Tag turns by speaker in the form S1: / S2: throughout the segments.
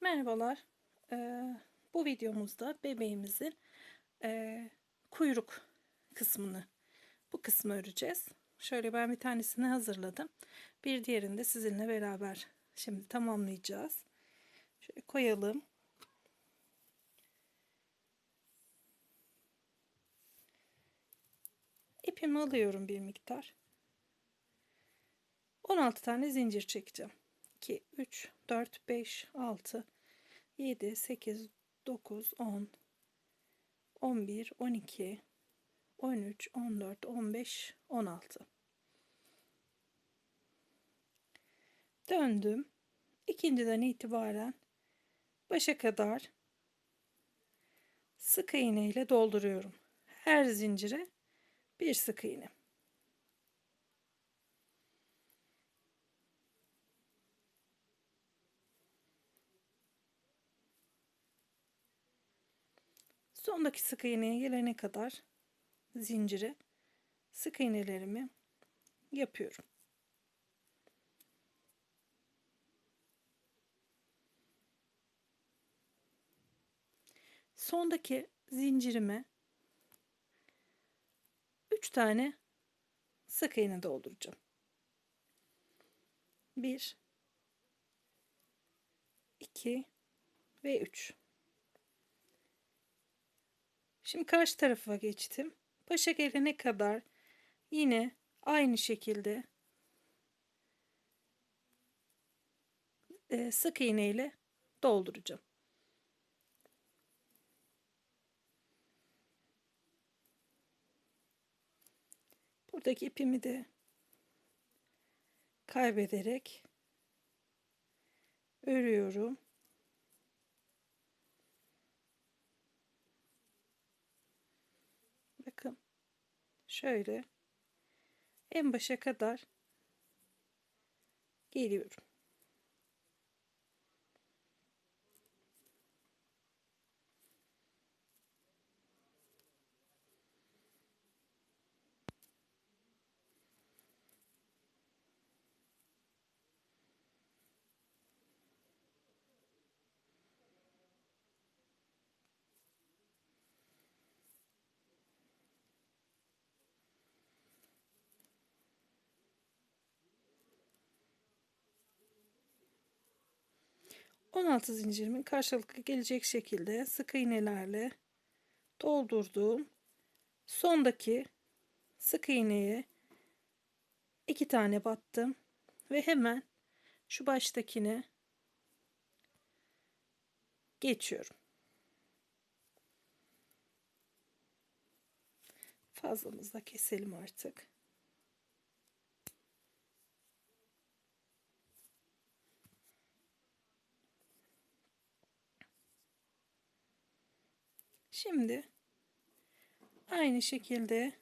S1: Merhabalar. Ee, bu videomuzda bebeğimizin e, kuyruk kısmını, bu kısmı öreceğiz. Şöyle ben bir tanesini hazırladım. Bir diğerini de sizinle beraber şimdi tamamlayacağız. Şöyle koyalım. İpimi alıyorum bir miktar. 16 tane zincir çekeceğim. 2, 3, 4, 5, 6, 7, 8, 9, 10, 11, 12, 13, 14, 15, 16. Döndüm. İkinciden itibaren başa kadar sık iğne ile dolduruyorum. Her zincire bir sık iğne. Sondaki sık iğneye gelene kadar zincire sık iğnelerimi yapıyorum. Sondaki zincirime 3 tane sık iğne dolduracağım. 1 2 ve 3 Şimdi karşı tarafa geçtim. Başa gelene kadar yine aynı şekilde e, sık iğne ile dolduracağım. Buradaki ipimi de kaybederek örüyorum. Bakın şöyle en başa kadar geliyorum. 16 zincirimin karşılıklı gelecek şekilde sık iğnelerle doldurduğum sondaki sık iğneye iki tane battım ve hemen şu baştakine geçiyorum. Fazlamızı da keselim artık. Şimdi aynı şekilde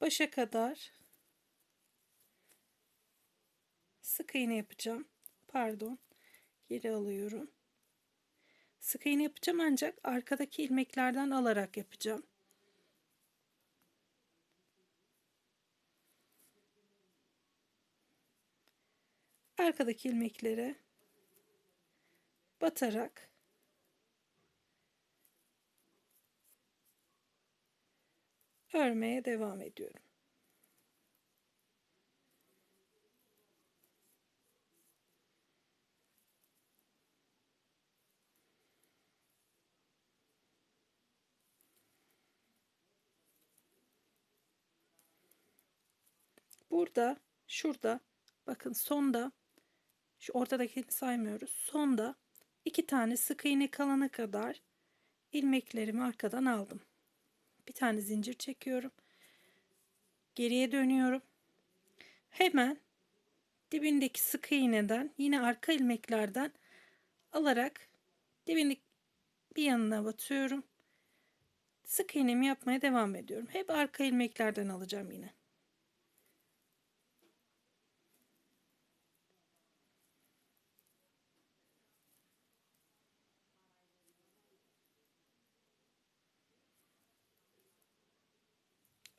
S1: başa kadar sık iğne yapacağım. Pardon. Geri alıyorum. Sık iğne yapacağım ancak arkadaki ilmeklerden alarak yapacağım. Arkadaki ilmeklere batarak örmeye devam ediyorum. Burada, şurada, bakın sonda, şu ortadakini saymıyoruz. Sonda iki tane sık iğne kalana kadar ilmeklerimi arkadan aldım bir tane zincir çekiyorum. Geriye dönüyorum. Hemen dibindeki sık iğneden yine arka ilmeklerden alarak dibindeki bir yanına batıyorum. Sık iğnemi yapmaya devam ediyorum. Hep arka ilmeklerden alacağım yine.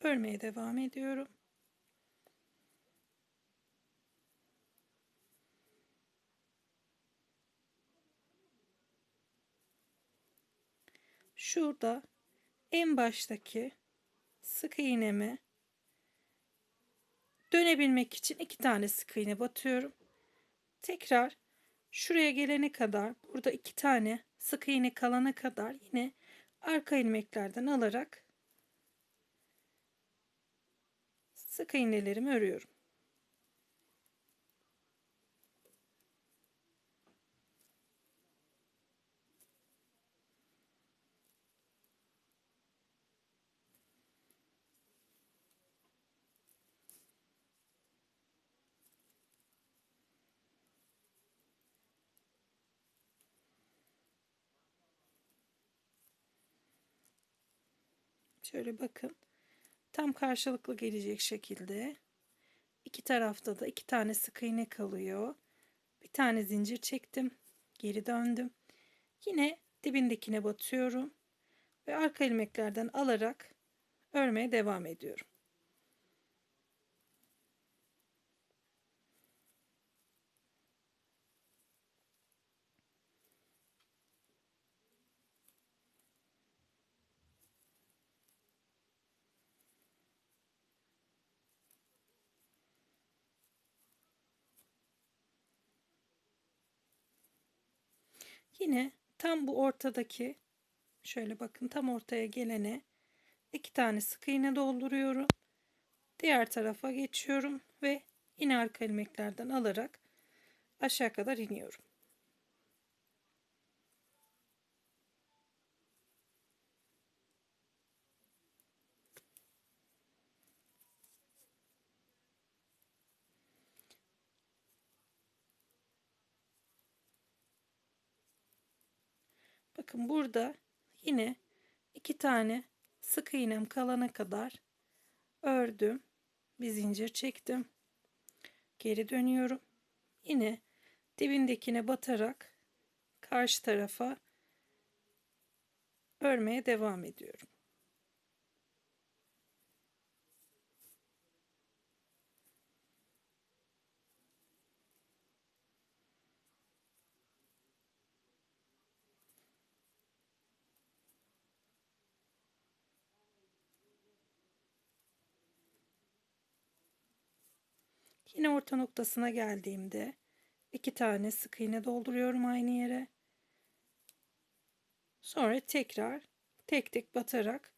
S1: örmeye devam ediyorum. Şurada en baştaki sık iğnemi dönebilmek için iki tane sık iğne batıyorum. Tekrar şuraya gelene kadar burada iki tane sık iğne kalana kadar yine arka ilmeklerden alarak sık iğnelerimi örüyorum. Şöyle bakın. Tam karşılıklı gelecek şekilde. iki tarafta da iki tane sık iğne kalıyor. Bir tane zincir çektim. Geri döndüm. Yine dibindekine batıyorum. Ve arka ilmeklerden alarak örmeye devam ediyorum. Yine tam bu ortadaki şöyle bakın tam ortaya gelene iki tane sık iğne dolduruyorum. Diğer tarafa geçiyorum ve yine arka ilmeklerden alarak aşağı kadar iniyorum. Bakın burada yine iki tane sık iğnem kalana kadar ördüm. Bir zincir çektim. Geri dönüyorum. Yine dibindekine batarak karşı tarafa örmeye devam ediyorum. Yine orta noktasına geldiğimde iki tane sık iğne dolduruyorum aynı yere. Sonra tekrar tek tek batarak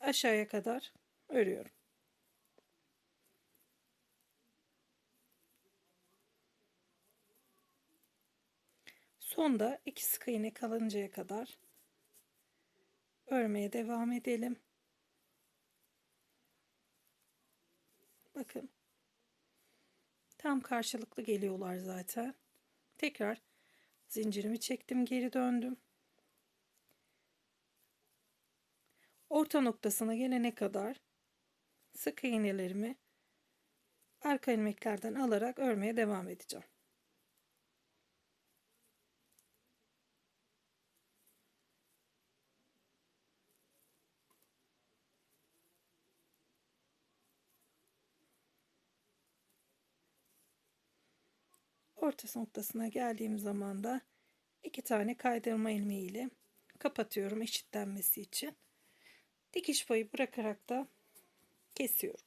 S1: aşağıya kadar örüyorum. Sonda iki sık iğne kalıncaya kadar örmeye devam edelim. Bakın Tam karşılıklı geliyorlar zaten. Tekrar zincirimi çektim geri döndüm. Orta noktasına gelene kadar sık iğnelerimi arka ilmeklerden alarak örmeye devam edeceğim. Orta noktasına geldiğim zaman da iki tane kaydırma ilmeği ile kapatıyorum eşitlenmesi için. Dikiş payı bırakarak da kesiyorum.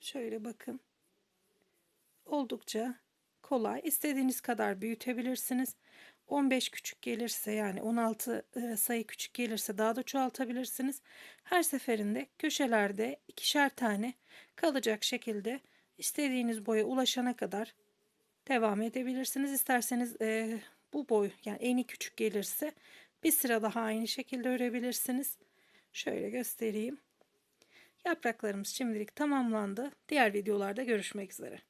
S1: Şöyle bakın. Oldukça kolay. İstediğiniz kadar büyütebilirsiniz. 15 küçük gelirse yani 16 e, sayı küçük gelirse daha da çoğaltabilirsiniz. Her seferinde köşelerde ikişer tane kalacak şekilde istediğiniz boya ulaşana kadar devam edebilirsiniz. İsterseniz e, bu boy yani eni küçük gelirse bir sıra daha aynı şekilde örebilirsiniz. Şöyle göstereyim. Yapraklarımız şimdilik tamamlandı. Diğer videolarda görüşmek üzere.